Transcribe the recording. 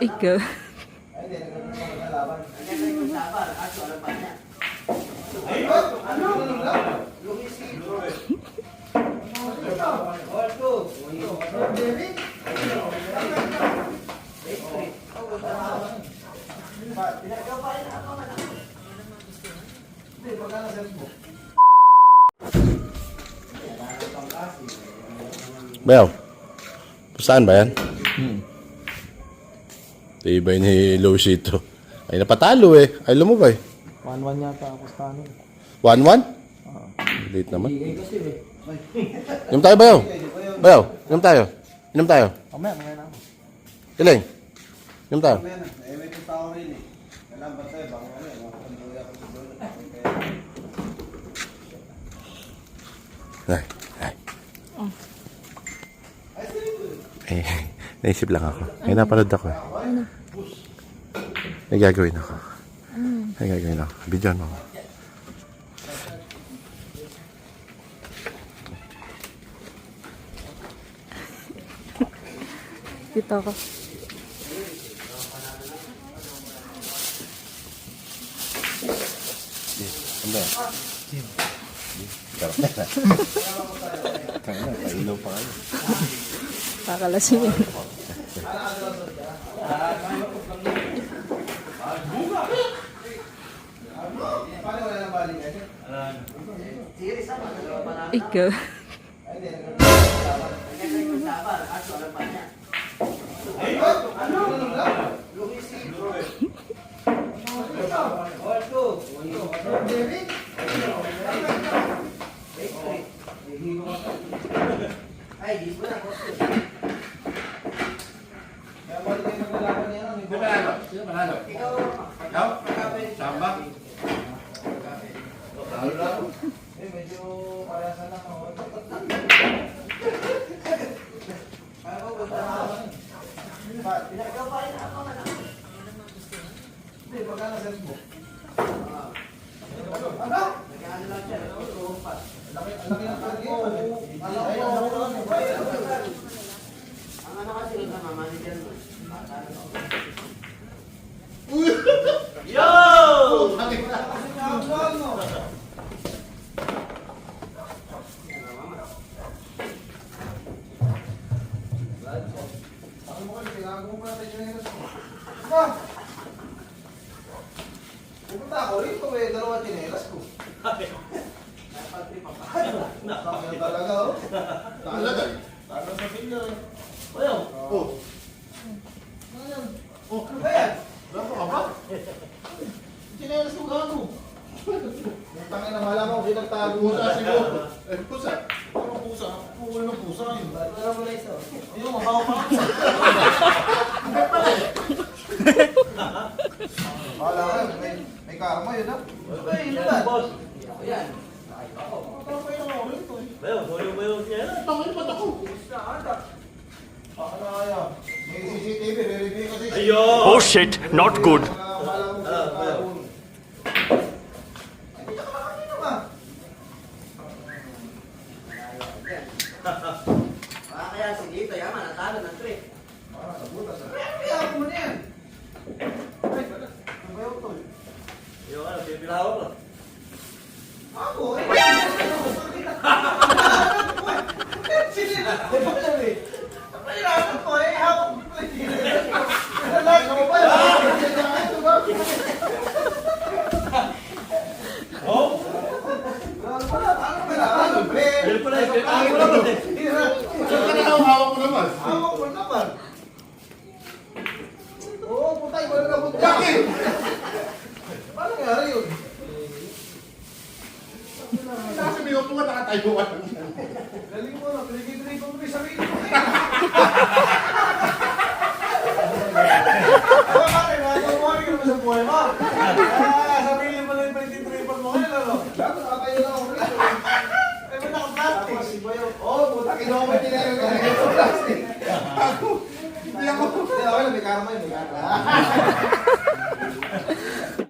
Ikaw. Bel, saan ba yan? Tibay ni Lucy ito. Ay napatalo eh. Ay lumubay. 1-1 yata ako sa ano. 1-1? Late naman. Inom tayo bayaw. Bayaw, inom tayo. Inom tayo. Mamaya, mamaya na ako. Iling. Inom tayo. Ay, ay. Eh, naisip lang ako. May napanood ako eh. May gagawin ako. May gagawin ako. Video mo. ako. Dito ako. Ano ba? Kaya na, pailaw pa kayo. Kakalasingin. Ikaw. Sino manalo? Ikaw. Ikaw? Samba? Talo lang. Eh, medyo parasan lang ako. Ako, punta na ako. Ikaw pa rin ako na lang. Hindi, baka na sense mo. Ah. Ano? Nagkano lang siya. Ang laki ng target. Ang laki ng target. Ang ano kasi sa mamanigan mo. Ang ano. Pupunta ako rito, may dalawa chinelas ko. Nakakaya talaga, oh. Talaga, eh. Talaga sa finger, eh. Oh. Ano yan? Oh, ano ba yan? Ano ka ba? Chinelas ko gago. Yung tangin na malaman ko pinagtago mo. Pusa siguro. Eh, pusa. Ano pusa? Pukul ng pusa yun. Tara mo na isa. Yung mabaho pa. Oh shit, not good. Tama ko naman. Oo, putay, wala na po. Bakit? Paano nangyari yun? Nasa may upo. Galing mo na, pinigil-pinigil ko Ah, sarili mo lang yung pinigil-pinigil mo ngayon, ano? Dapat. Eh, may nakaplastic. Si Boyo, oh, buta, kinuha mo yung tinayong. Ako, hindi ako. Hindi ako, may karma yun, may karma.